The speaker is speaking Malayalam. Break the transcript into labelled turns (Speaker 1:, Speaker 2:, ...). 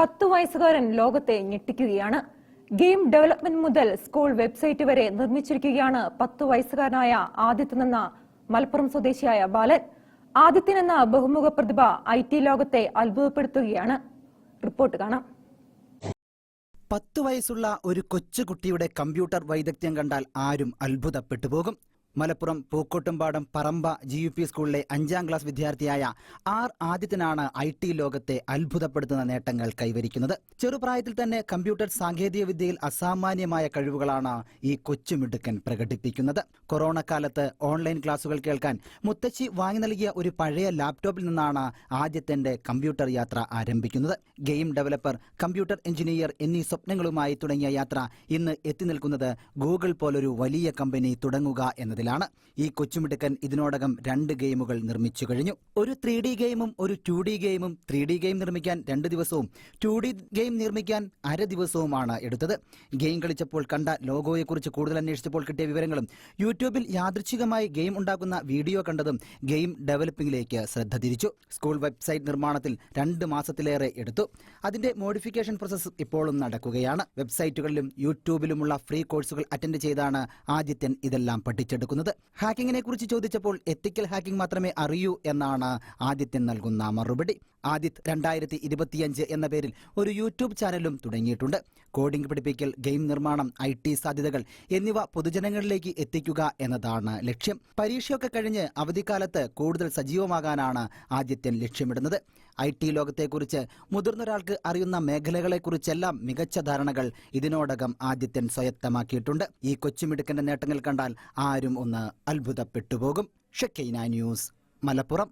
Speaker 1: പത്തു വയസ്സുകാരൻ ലോകത്തെ ഞെട്ടിക്കുകയാണ്. ഗെയിം ഡെവലപ്മെന്റ് മുതൽ സ്കൂൾ വെബ്സൈറ്റ് വരെ നിർമ്മിച്ചിരിക്കുകയാണ് പത്തു വയസ്സുകാരനായ ആദിത്യൻ എന്ന മലപ്പുറം സ്വദേശിയായ ബാലൻ. ആദിത്യൻ എന്ന ബഹുമുഖ പ്രതിഭ ഐ ടി ലോകത്തെ അത്ഭുതപ്പെടുത്തുകയാണ്. റിപ്പോർട്ട് കാണാം.
Speaker 2: പത്തു വയസ്സുള്ള ഒരു കൊച്ചുകുട്ടിയുടെ കമ്പ്യൂട്ടർ വൈദഗ്ധ്യം കണ്ടാൽ ആരും അത്ഭുതപ്പെട്ടു പോകും. Malappuram Pookkottumpadam Paramba G U P സ്കൂളിലെ അഞ്ചാം ക്ലാസ് വിദ്യാർത്ഥിയായ ആർ ആദിത്യനാണ് ഐ ടി ലോകത്തെ അത്ഭുതപ്പെടുത്തുന്ന നേട്ടങ്ങൾ കൈവരിക്കുന്നത്. ചെറുപ്രായത്തിൽ തന്നെ കമ്പ്യൂട്ടർ സാങ്കേതിക വിദ്യയിൽ അസാമാന്യമായ കഴിവുകളാണ് ഈ കൊച്ചുമിടുക്കൻ പ്രകടിപ്പിക്കുന്നത്. കൊറോണ കാലത്ത് ഓൺലൈൻ ക്ലാസുകൾ കേൾക്കാൻ മുത്തശ്ശി വാങ്ങി നൽകിയ ഒരു പഴയ ലാപ്ടോപ്പിൽ നിന്നാണ് ആദ്യത്തിന്റെ കമ്പ്യൂട്ടർ യാത്ര ആരംഭിക്കുന്നത്. ഗെയിം ഡെവലപ്പർ കമ്പ്യൂട്ടർ എഞ്ചിനീയർ എന്നീ സ്വപ്നങ്ങളുമായി തുടങ്ങിയ യാത്ര ഇന്ന് എത്തി നിൽക്കുന്നത് ഗൂഗിൾ പോലൊരു വലിയ കമ്പനി തുടങ്ങുക എന്നതിലാണ് ഈ കൊച്ചുമിടുക്കൻ ഇതിനോടകം രണ്ട് ഗെയിമുകൾ നിർമ്മിച്ചു കഴിഞ്ഞു. ഒരു ത്രീ ഡി ഗെയിമും ഒരു ടു ഡി ഗെയിമും. ത്രീ ഡി ഗെയിം നിർമ്മിക്കാൻ രണ്ട് ദിവസവും ടു ഡി ഗെയിം നിർമ്മിക്കാൻ അര ദിവസവുമാണ് എടുത്തത്. ഗെയിം കളിച്ചപ്പോൾ കണ്ട ലോഗോയെക്കുറിച്ച് കൂടുതൽ അന്വേഷിച്ചപ്പോൾ കിട്ടിയ വിവരങ്ങളും യൂട്യൂബിൽ യാദൃച്ഛികമായി ഗെയിം ഉണ്ടാക്കുന്ന വീഡിയോ കണ്ടതും ഗെയിം ഡെവലപ്പിംഗിലേക്ക് ശ്രദ്ധ തിരിച്ചു. സ്കൂൾ വെബ്സൈറ്റ് നിർമ്മാണത്തിൽ രണ്ട് മാസത്തിലേറെ എടുത്തു. അതിന്റെ മോഡിഫിക്കേഷൻ പ്രോസസ്സ് ഇപ്പോഴും നടക്കുകയാണ്. വെബ്സൈറ്റുകളിലും യൂട്യൂബിലുമുള്ള ഫ്രീ കോഴ്സുകൾ അറ്റൻഡ് ചെയ്താണ് ആദിത്യൻ ഇതെല്ലാം പഠിച്ചെടുക്കുന്നത്. ഹാക്കിങ്ങിനെ കുറിച്ച് ചോദിച്ചപ്പോൾ എത്തിക്കൽ ഹാക്കിംഗ് മാത്രമേ അറിയൂ എന്നാണ് ആദിത്യൻ നൽകുന്ന മറുപടി. ആദിത് രണ്ടായിരത്തി ഇരുപത്തിയഞ്ച് എന്ന പേരിൽ ഒരു യൂട്യൂബ് ചാനലും തുടങ്ങിയിട്ടുണ്ട്. കോഡിംഗ് പഠിപ്പിക്കൽ ഗെയിം നിർമ്മാണം ഐ ടി സാധ്യതകൾ എന്നിവ പൊതുജനങ്ങളിലേക്ക് എത്തിക്കുക എന്നതാണ് ലക്ഷ്യം. പരീക്ഷയൊക്കെ കഴിഞ്ഞ് അവധിക്കാലത്ത് കൂടുതൽ സജീവമാകാനാണ് ആദിത്യൻ ലക്ഷ്യമിടുന്നത്. ഐ ടി ലോകത്തെക്കുറിച്ച് മുതിർന്നൊരാൾക്ക് അറിയുന്ന മേഖലകളെക്കുറിച്ചെല്ലാം മികച്ച ധാരണകൾ ഇതിനോടകം ആദിത്യൻ സ്വയത്തമാക്കിയിട്ടുണ്ട്. ഈ കൊച്ചുമിടുക്കന്റെ നേട്ടങ്ങൾ കണ്ടാൽ ആരും ഒന്ന് അത്ഭുതപ്പെട്ടുപോകും ഷക്കൈന ന്യൂസ് മലപ്പുറം.